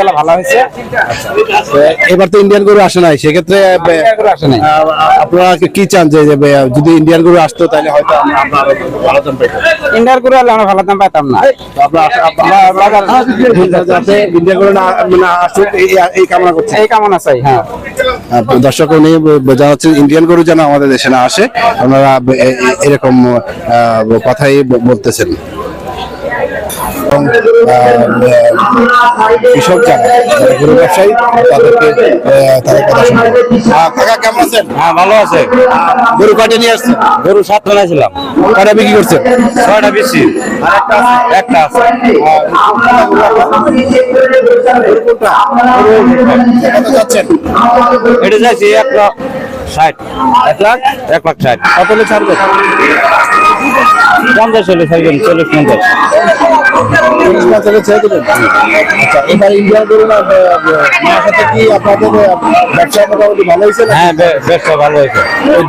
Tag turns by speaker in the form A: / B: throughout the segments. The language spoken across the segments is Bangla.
A: ইনশাল্লাহ ভালো হয়েছে।
B: এবার তো ইন্ডিয়ান গরু আসে নাই সেক্ষেত্রে আহ, আপনারা কি- চান যে যদি ইন্ডিয়ান গরু আসতো তাহলে হয়তো আমরা আমরা আরও ভালো দাম পেতাম
A: ইন্ডিয়ার করে হলে আমরা ভালো দাম পাইতাম না।
B: তো আপনারা আশা- আপনারা যাতে ইন্ডিয়ান গরু না না আসুক এই এই কামনা করছি।
A: এই কামনা চাই হ্যাঁ।
B: দর্শক উনি জানাচ্ছেন ইন্ডিয়ান গরু যেন আমাদের দেশে না আসে। আপনারা এরকম কথাই বলতেছেন। কৃষক যারা গরু ব্যবসায়ী তাদেরকে তাদের কথা শুনব। কাকা কেমন আছেন?
A: হ্যাঁ ভালো আছে।
B: গরু কয়টা নিয়ে আসছেন?
A: গরু সাত বানাইছিলাম
B: কয়টা বিক্রি করছেন?
A: ছয়টা বেশি। একটা আছে এটা যাইছি এক লাখ ষাট। এক লাখ? এক লাখ ষাট।
B: কত হলে ছাড়বেন?
A: পঞ্চাশ হলে চল্লিশ পঞ্চাশ।
B: চল্লিশ পাঁচ হলে ছেড়ে দেবেন? আচ্ছা এবার ইন্ডিয়ান গরু না আহ, মার সাথে কি আপনাদের ব্যবসা মোটামুটি ভালো হয়েছে
A: হ্যাঁ ব্যবসা ভালো হয়েছে।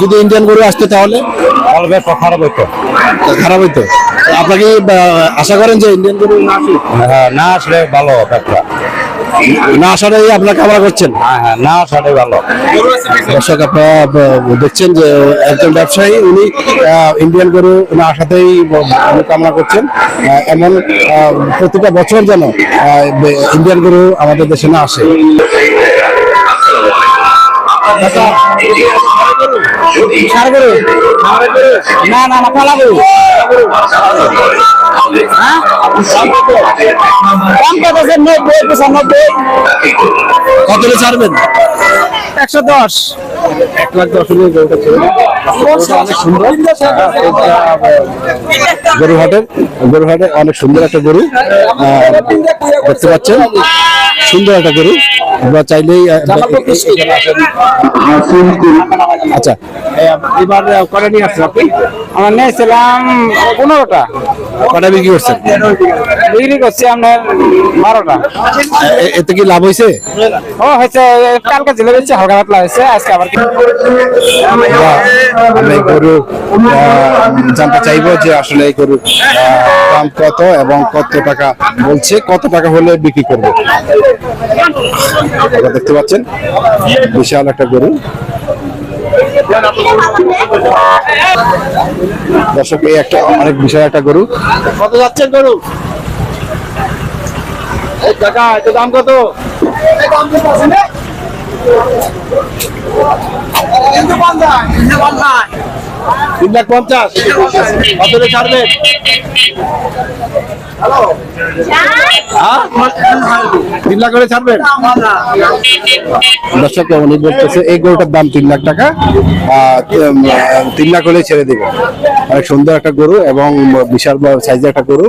B: যদি ইন্ডিয়ান গরু আসতো তাহলে?
A: ব্যবসা খারাপ হইতো।
B: খারাপ হইতো। আপনাকে আশা করেন যে ইন্ডিয়ান গরু না আসুক?
A: হ্যাঁ না আসলে ভালো ব্যবসা।
B: না আসাটাই আপনার কামনা করছেন?
A: হ্যাঁ হ্যাঁ না আসাটাই ভালো।
B: দর্শক আপনারা দেখছেন যে একজন ব্যবসায়ী উনি ইন্ডিয়ান গরু না আসাতেই কামনা করছেন। এমন প্রতিটা বছর যেন ইন্ডিয়ান গরু আমাদের দেশে না আসে।
A: না না না পালা গরু হ্যাঁ? দাম কত আছে নব্বই পঁচানব্বই।
B: কত ছাড়বেন?
A: একশো দশ।
B: এক লাখ দশ হলে গরুটা। গরুটা অনেক সুন্দর। গরুহাটের গরুহাটে অনেক সুন্দর একটা গরু। দেখতে পাচ্ছেন? সুন্দর একটা গরু। আমরা চাইলেই। আচ্ছা। এবার কটা নিয়ে আসছেন আপনি?
A: আমরা নিয়েছিলাম পনেরোটা।
B: কটা বিক্রি করছেন?
A: বিক্রি করছি আপনার বারোটা।
B: এতে কি লাভ হয়েছে
A: ও হয়েছে কালকে জেলে বেচছে হালকা পাতলা হয়েছে আজকে আবার
B: আমরা এই গরু জানতে চাইব যে আসলে এই গরু দাম কত এবং কত টাকা বলছে কত টাকা হলে বিক্রি করবে? দেখতে পাচ্ছেন বিশাল একটা গরু। দর্শক এই একটা অনেক বিশাল একটা গরু কত যাচ্ছেন গরু এই টাকা এত দাম কত তিন লাখ পঞ্চাশ। কত হলে ছাড়বেন হ্যাঁ? তিন লাখ করে ছাড়বেন দর্শক, উনি বলতেছে, এই গরুটার দাম তিন লাখ টাকা। তিন লাখ হলে ছেড়ে দেবে। অনেক সুন্দর একটা গরু এবং বিশাল সাইজের একটা গরু।